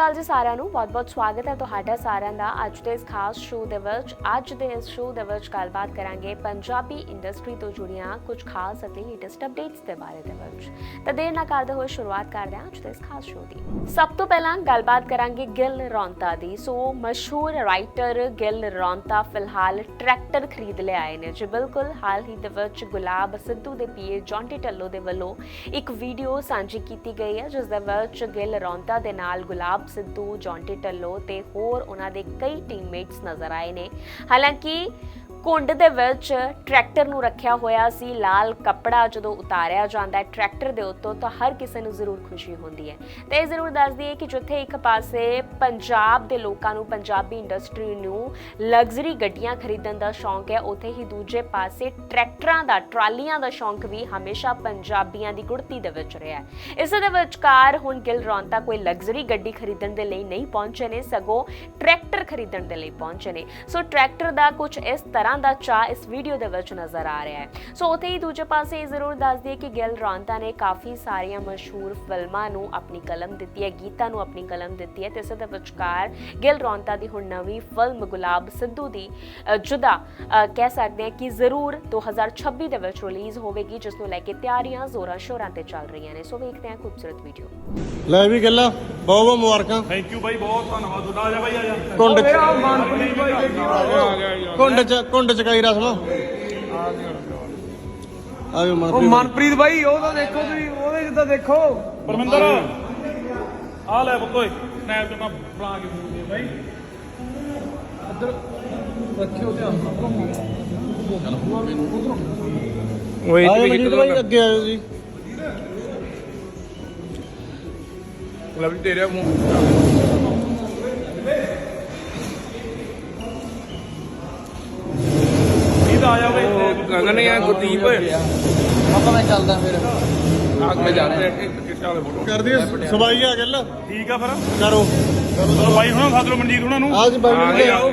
ਅਕਾਲ ਜੀ ਸਾਰਿਆਂ ਨੂੰ। ਬਹੁਤ-ਬਹੁਤ ਸਵਾਗਤ ਹੈ ਤੁਹਾਡਾ ਸਾਰਿਆਂ ਦਾ। ਅੱਜ ਦੇ ਇਸ ਖਾਸ ਸ਼ੋਅ ਦੇ ਵਿੱਚ, ਅੱਜ ਦੇ ਇਸ ਸ਼ੋਅ ਦੇ ਵਿੱਚ ਗੱਲਬਾਤ ਕਰਾਂਗੇ ਪੰਜਾਬੀ ਇੰਡਸਟਰੀ ਤੋਂ ਜੁੜੀਆਂ ਕੁਝ ਖਾਸ ਅਤੇ ਲੇਟੈਸਟ ਅਪਡੇਟਸ ਦੇ ਬਾਰੇ ਦੇ ਵਿੱਚ। ਤਾਂ ਦੇਰ ਨਾ ਕਰਦੇ ਹੋਏ ਸ਼ੁਰੂਆਤ ਕਰਦੇ ਹਾਂ ਅੱਜ ਦੇ ਇਸ ਖਾਸ ਸ਼ੋਅ ਦੀ। ਸਭ ਤੋਂ ਪਹਿਲਾਂ ਗੱਲਬਾਤ ਕਰਾਂਗੇ ਗਿੱਲ ਰੌਂਤਾ ਦੀ। ਸੋ ਮਸ਼ਹੂਰ ਰਾਈਟਰ ਗਿੱਲ ਰੌਂਤਾ ਫਿਲਹਾਲ ਟਰੈਕਟਰ ਖਰੀਦ ਲਿਆਏ ਨੇ ਜੀ। ਬਿਲਕੁਲ ਹਾਲ ਹੀ ਦੇ ਵਿੱਚ ਗੁਲਾਬ ਸਿੱਧੂ ਦੇ ਪੀਏ ਜੌਂਟੀ ਢੱਲੋ ਦੇ ਵੱਲੋਂ ਇੱਕ ਵੀਡੀਓ ਸਾਂਝੀ ਕੀਤੀ ਗਈ ਹੈ ਜਿਸ ਦੇ ਵਿੱਚ ਗਿੱਲ ਰੌਂਤਾ ਦੇ ਨਾਲ ਗੁਲਾਬ ਸਿੱਧੂ ਜੌਂਟੀ ਢੱਲੋ ਤੇ ਹੋਰ ਉਹਨਾਂ ਦੇ ਕਈ ਟੀਮਮੇਟਸ ਨਜ਼ਰ ਆਏ ਨੇ। ਹਾਲਾਂਕਿ ਕੁੰਡ ਦੇ ਵਿੱਚ ਟਰੈਕਟਰ ਨੂੰ ਰੱਖਿਆ ਹੋਇਆ ਸੀ। ਲਾਲ ਕੱਪੜਾ ਜਦੋਂ ਉਤਾਰਿਆ ਜਾਂਦਾ ਹੈ ਟਰੈਕਟਰ ਦੇ ਉੱਤੋਂ ਤਾਂ ਹਰ ਕਿਸੇ ਨੂੰ ਜ਼ਰੂਰ ਖੁਸ਼ੀ ਹੁੰਦੀ ਹੈ। ਤੇ ਇਹ ਜ਼ਰੂਰ ਦੱਸ ਦਈਏ ਕਿ ਜਿੱਥੇ ਇੱਕ ਪਾਸੇ ਪੰਜਾਬ ਦੇ ਲੋਕਾਂ ਨੂੰ, ਪੰਜਾਬੀ ਇੰਡਸਟਰੀ ਨੂੰ ਲਗਜ਼ਰੀ ਗੱਡੀਆਂ ਖਰੀਦਣ ਦਾ ਸ਼ੌਂਕ ਹੈ, ਉੱਥੇ ਹੀ ਦੂਜੇ ਪਾਸੇ ਟਰੈਕਟਰਾਂ ਦਾ, ਟਰਾਲੀਆਂ ਦਾ ਸ਼ੌਂਕ ਵੀ ਹਮੇਸ਼ਾ ਪੰਜਾਬੀਆਂ ਦੀ ਗੁੜਤੀ ਦੇ ਵਿੱਚ ਰਿਹਾ ਹੈ। ਇਸ ਦੇ ਵਿਚਕਾਰ ਹੁਣ ਗਿਲ ਰੌਂਤਾ ਕੋਈ ਲਗਜ਼ਰੀ ਗੱਡੀ ਖਰੀਦਣ ਦੇ ਲਈ ਨਹੀਂ ਪਹੁੰਚੇ ਨੇ, ਸਗੋਂ ਟਰੈਕਟਰ ਖਰੀਦਣ ਦੇ ਲਈ ਪਹੁੰਚੇ ਨੇ। ਸੋ ਟਰੈਕਟਰ ਦਾ ਕੁਝ ਇਸ ਤਰ੍ਹਾਂ ਦਾ ਚਾਹ ਇਸ ਵੀਡੀਓ ਦੇ ਵਿੱਚ ਨਜ਼ਰ ਆ ਰਿਹਾ ਹੈ। ਸੋ ਉੱਥੇ ਹੀ ਦੂਜੇ ਪਾਸੇ ਇਹ ਜ਼ਰੂਰ ਦੱਸ ਦਈਏ ਕਿ ਗਿਲ ਰੌਂਤਾ ਨੇ ਕਾਫੀ ਸਾਰੀਆਂ ਮਸ਼ਹੂਰ ਫਿਲਮਾਂ ਨੂੰ ਆਪਣੀ ਕਲਮ ਦਿੱਤੀ ਹੈ ਗੀਤਾਂ ਨੂੰ ਆਪਣੀ ਕਲਮ ਦਿੱਤੀ ਹੈ ਤੇ ਇਸ ਦੇ ਵਿਚਕਾਰ ਗਿਲ ਰੌਂਤਾ ਦੀ ਹੁਣ ਨਵੀਂ ਫਿਲਮ ਗੁਲਾਬ ਸਿੱਧੂ ਦੀ ਜੁਦਾ ਕਹਿ ਸਕਦੇ ਹਾਂ ਕਿ ਜ਼ਰੂਰ 2026 ਦੇ ਵਿੱਚ ਰਿਲੀਜ਼ ਹੋਵੇਗੀ ਜਿਸ ਨੂੰ ਲੈ ਕੇ ਤਿਆਰੀਆਂ ਜ਼ੋਰਾਂ ਸ਼ੋਰਾਂ ਤੇ ਚੱਲ ਰਹੀਆਂ ਨੇ। ਸੋ ਵੇਖਦੇ ਹਾਂ ਖੂਬਸੂਰਤ ਵੀਡੀਓ ਲੈ ਵੀ ਗੱਲਾਂ ਬਹੁਤ ਬਹੁਤ ਮੁਬਾਰਕਾਂ। ਥੈਂਕ ਯੂ ਬਾਈ ਬਹੁਤ ਧੰਨਵਾਦ। ਤੁਹਾਡਾ ਆ ਜਾ ਬਾਈ ਆ ਜਾ। ਕੁੰਡ ਚ ਕੁੰਡ ਚ ਕੁੰਡ ਚ ਕਾਈ ਰਸਮ? ਆਇਓ ਉਹ ਮਨਪ੍ਰੀਤ ਮਨਪ੍ਰੀਤ ਬਾਈ ਉਹ ਤਾਂ ਦੇਖੋ ਤੁਸੀਂ ਉਹਦੇ ਜਿੱਦਾਂ ਦੇਖੋ। ਪਰਮਿੰਦਰ ਆ ਲੈ ਪੁੱਤੋਏ ਸਨੈਪ ਤੇ ਮੈਂ ਬਣਾ ਕੇ ਫੋਨ ਦੇ ਬਾਈ। ਰੱਖਿਓ ਧਿਆਨ ਆਇਓ ਮਨਜੀਤ ਭਾਈ ਅੱਗੇ ਆਇਓ ਜੀ। ਲਵਲੀ ਤੇਰੇ ਮੂੰਹ ਇਹ ਆ ਜਾ ਬਾਈ ਗਗਨ ਆ ਗੁਰਦੀਪ? ਆਪਾਂ ਮੈਂ ਚੱਲਦਾ ਫਿਰ। ਆਗ ਮੈਂ ਜਾ ਰਿਹਾ ਕਰ ਦਈਏ ਸਵਾਈ ਆ ਗੱਲ। ਠੀਕ ਆ ਫਿਰ। ਕਰੋ। ਚਲੋ ਬਾਈ ਹੁਣਾਂ ਸੱਦ ਲਓ ਮਨਜੀਤ ਹੁਣਾਂ ਨੂੰ। ਆਜ ਬਾਈ ਆ ਜੀ ਗਏ, ਆਓ।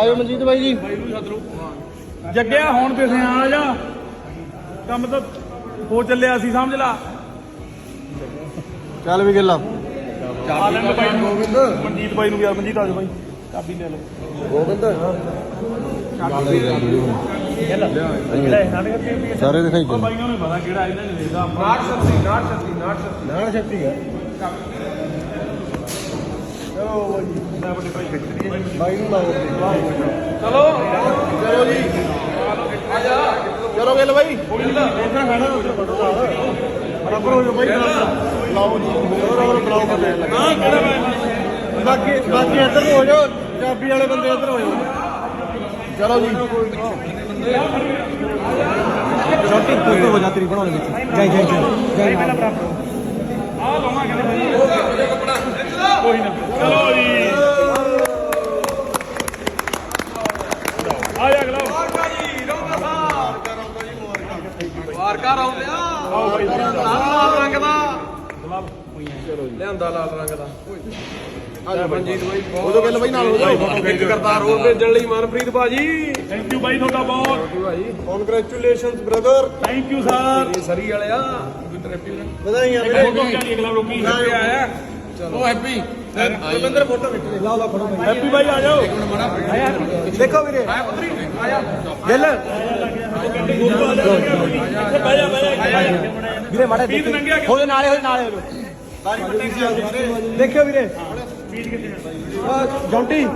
ਆਇਓ ਮਨਜੀਤ ਭਾਈ ਜੀ। ਬਾਈ ਨੂੰ ਸੱਦ ਲਓ ਜੱਗਿਆ ਹੁਣ ਤੇ ਆ ਜਾ। ਕੰਮ ਤਾਂ ਹੋ ਚੱਲਿਆ ਸੀ ਸਮਝ ਲਾ। ਚੱਲ ਵੀ ਗੱਲਾਂ। ਆ ਲੈਣ ਬਾਈ ਨੂੰ। ਮਨਜੀਤ ਬਾਈ ਨੂੰ ਵੀ ਆ ਮਨਜੀਤ ਆ ਜਾ ਬਾਈ। ਚਾਬੀ ਲੈ ਲਓ। ਸਾਰੇ ਦਿਖਾਈ ਉਹ ਬਾਈਆਂ ਨੂੰ ਪਤਾ ਕਿਹੜਾ ਇਹਨਾਂ ਨੇ ਵੇਚਦਾ। ਆਪਾਂ ਨਾਟ ਸ਼ਕਤੀ ਨਾਟ ਸ਼ਕਤੀ ਨਾਟ ਸ਼ਕਤੀ ਨਾਨ ਸ਼ਕਤੀ ਹੈ ਮੈਂ ਵੱਡੇ ਭਾਈ ਖਿੱਚ ਰਹੀ ਬਾਈ ਨੂੰ ਲਾਓ। ਚਲੋ। ਚਲੋ ਜੀ। ਚਲੋ ਗੱਲ ਬਾਈ। ਉਧਰ ਖਾਣਾ ਉਧਰ ਫੜੋ ਬਰਾਬਰ ਹੋ ਜਾਓ ਬਾਈ। ਲਾਓ ਜੀ। ਹੋਰ ਹੋਰ ਬਲਾਓ ਬੰਦੇ ਹਾਂ ਕਿਹੜਾ ਮੈਂ? ਬਾਕੀ ਬਾਕੀ ਇੱਧਰ ਹੋ ਜਾਓ। ਚਾਬੀ ਵਾਲੇ ਬੰਦੇ ਇੱਧਰ ਹੋ ਜਾਓ। ਚਲੋ ਜੀ। ਛੋਟੀ ਕੁੱਤੇ ਹੋ ਜਾ ਤੇਰੀ ਬਣਾਉਣ ਵਿੱਚ। ਜੈ ਜੈ ਜੈ। ਜੈ ਆ ਨਾ ਚਲੋ ਜੀ। ਆ ਜਾ ਅਗਲਾ। ਵਾਰਕਾ ਰੌਂਦਿਆ ਆਓ ਬਾਈ ਲਾਲ ਰੰਗ ਦਾ। ਲਿਆਂਦਾ ਲਾਲ ਰੰਗ ਦਾ। ਆ ਮਨਜੀਤ ਬਾਈ ਉਦੋਂ ਗੱਲ ਬਾਈ ਨਾਲ ਹੋ ਜਾਓ ਕਰਤਾਰ ਹੋਰ ਭੇਜਣ ਲਈ ਮਨਪ੍ਰੀਤ ਬਾਜੀ ਥੈਂਕ ਯੂ ਬਾਈ ਤੁਹਾਡਾ ਬਹੁਤ। ਭਾਈ congratulations brother thank you sir Surrey ਵਾਲਿਆ ਵਧਾਈਆਂ ਫੋਟੋ ਵੀਰੇ। ਅਗਲਾ ਲੋਕੀ ਆਇਆ। ਉਹ ਹੈਪੀ। ਰਵਿੰਦਰ ਫੋਟੋ ਖਿੱਚ ਲਾ ਲਾ ਫੜੋ ਹੈਪੀ ਬਾਈ ਆ ਜਾਓ। ਦੇਖੋ ਵੀਰੇ। ਆਇਆ ਪੁੱਤਰੀ ਆਇਆ। ਗੱਲ ਇੱਥੇ ਬਹਿ ਜਾ ਬਹਿ ਜਾ ਵੀਰੇ ਮਾੜੇ ਕਿ ਹੋਏ ਨਾਲੇ ਹੋਏ ਨਾਲੇ। ਹੋ ਦੇਖਿਓ ਵੀਰੇ। ਜੌਂਟੀ।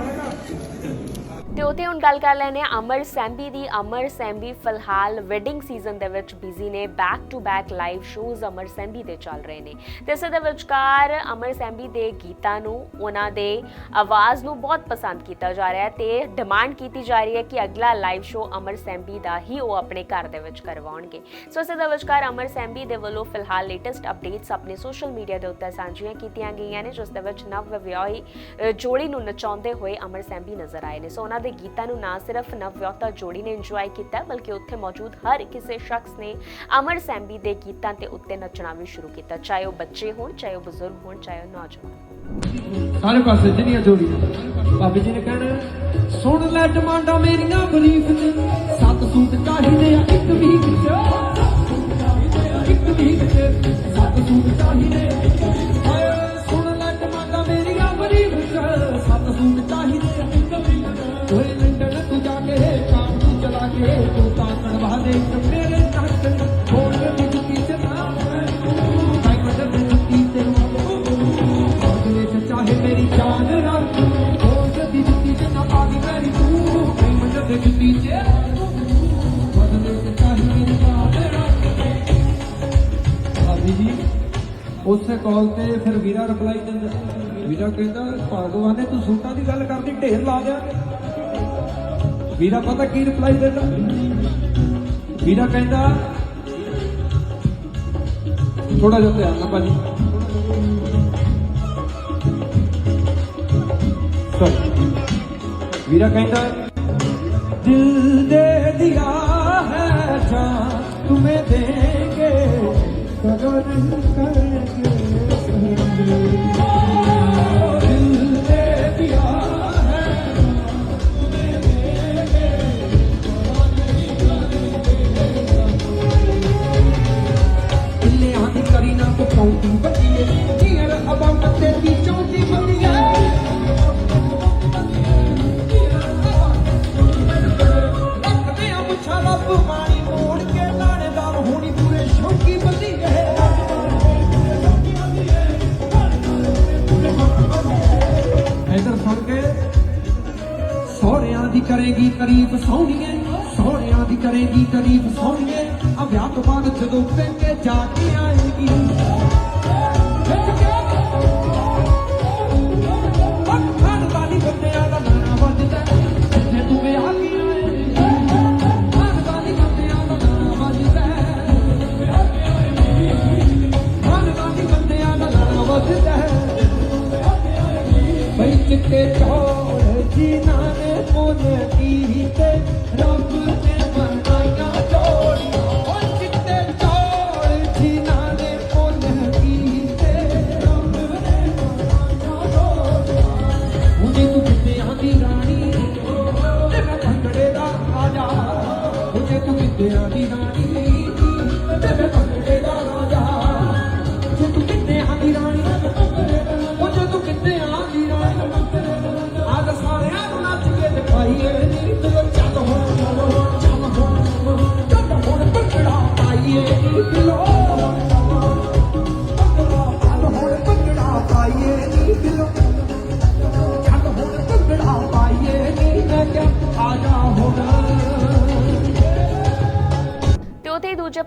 ਤੇ ਉਤੇ ਹੁਣ ਗੱਲ ਕਰ ਲੈਨੇ ਅਮਰ ਸੈਂਬੀ ਦੀ। ਅਮਰ ਸੈਂਬੀ ਫਿਲਹਾਲ ਵੈਡਿੰਗ ਸੀਜ਼ਨ ਦੇ ਵਿੱਚ ਬਿਜ਼ੀ ਨੇ। Back to back live shows Amar Sehmbi ਦੇ ਚੱਲ ਰਹੇ ਨੇ। ਤੇ ਇਸ ਦੇ ਵਿਚਕਾਰ ਅਮਰ ਸੈਂਬੀ ਦੇ ਗੀਤਾਂ ਨੂੰ, ਉਹਨਾਂ ਦੇ ਆਵਾਜ਼ ਨੂੰ ਬਹੁਤ ਪਸੰਦ ਕੀਤਾ ਜਾ ਰਿਹਾ ਹੈ ਤੇ ਡਿਮਾਂਡ ਕੀਤੀ ਜਾ ਰਹੀ ਹੈ ਕਿ ਅਗਲਾ ਲਾਈਵ ਸ਼ੋ ਅਮਰ ਸੈਂਬੀ ਦਾ ਹੀ ਉਹ ਆਪਣੇ ਘਰ ਦੇ ਵਿੱਚ ਕਰਵਾਉਣਗੇ। ਸੋ ਇਸ ਦੇ ਵਿਚਕਾਰ ਅਮਰ ਸੈਂਬੀ ਦੇ ਵੱਲੋਂ ਫਿਲਹਾਲ ਲੇਟੈਸਟ ਅਪਡੇਟਸ ਆਪਣੇ ਸੋਸ਼ਲ ਮੀਡੀਆ ਦੇ ਉੱਤੇ ਸਾਂਝੀਆਂ ਕੀਤੀਆਂ ਗਈਆਂ ਨੇ, ਜਿਸ ਦੇ ਵਿੱਚ ਨਵ ਵਿਆਹੀ ਜੋੜੀ ਨੂੰ ਨਚਾਉਂਦੇ ਹੋਏ ਅਮਰ ਸੈਂਬੀ ਨਜ਼ਰ ਆਏ ਨੇ। ਸੋ ਉਹਨਾਂ ਦੇ ਗੀਤਾਂ ਨੂੰ ਨਾ ਸਿਰਫ ਨਵ ਜੋੜੀ ਨੇ ਇੰਜੋਏ ਕੀਤਾ, ਬਲਕਿ ਉੱਥੇ ਮੌਜੂਦ ਹਰ ਕਿਸੇ ਸ਼ਖਸ ਨੇ ਅਮਰ ਸੈਂਬੀ ਦੇ ਗੀਤਾਂ ਤੇ ਉੱਤੇ ਨੱਚਣਾ ਵੀ ਸ਼ੁਰੂ ਕੀਤਾ, ਚਾਹੇ ਉਹ ਬੱਚੇ ਹੋਣ, ਚਾਹੇ ਉਹ ਬਜ਼ੁਰਗ ਹੋਣ, ਚਾਹੇ ਉਹ ਨੌਜਵਾਨ ਸਾਰੇ ਪਾਸੇ ਜਿਹੜੀਆਂ ਜੋੜੀਆਂ ਬਾਬੇ ਜੀ ਨੇ ਕਹਿਣਾ ਸੁਣ ਲੈ ਡਿਮਾਂਡਾਂ ਮੇਰੀਆਂ ਬਰੀਫ ਚ, ਸੱਤ ਸੂਟ ਚਾਹੀਦੇ ਆ, ਇੱਕ ਵੀਕ ਚ ਇੱਕ ਵੀਕ ਚ, ਸੱਤ ਸੂਟ ਚਾਹੀਦੇ ਆ। ਹਾਏ ਸੁਣ ਲੈ ਉਸੇ ਕਾਲ ਤੇ ਫਿਰ ਵੀਰਾ ਰਿਪਲਾਈ ਦਿੰਦਾ ਵੀਰਾ ਕਹਿੰਦਾ, ਭਗਵਾਨ ਨੇ ਤੂੰ ਸੂਟਾਂ ਦੀ ਗੱਲ ਕਰਦੀ ਢੇਰ ਲਾ ਦਿਆ ਵੀਰਾ ਪਤਾ ਕੀ ਰਿਪਲਾਈ ਦਿੰਦਾ? ਵੀਰਾ ਕਹਿੰਦਾ ਥੋੜਾ ਜਿਹਾ ਧਿਆਨ ਨਾਲ ਭਾਜੀ। ਵੀਰਾ ਕਹਿੰਦਾ, ਦਿਲ ਦੇ ਦਿਆ ਹੈ ਜਾਨ ਤੁਮੇ ਦੇਂਗੇ, ਕਦਰ ਕरेंगे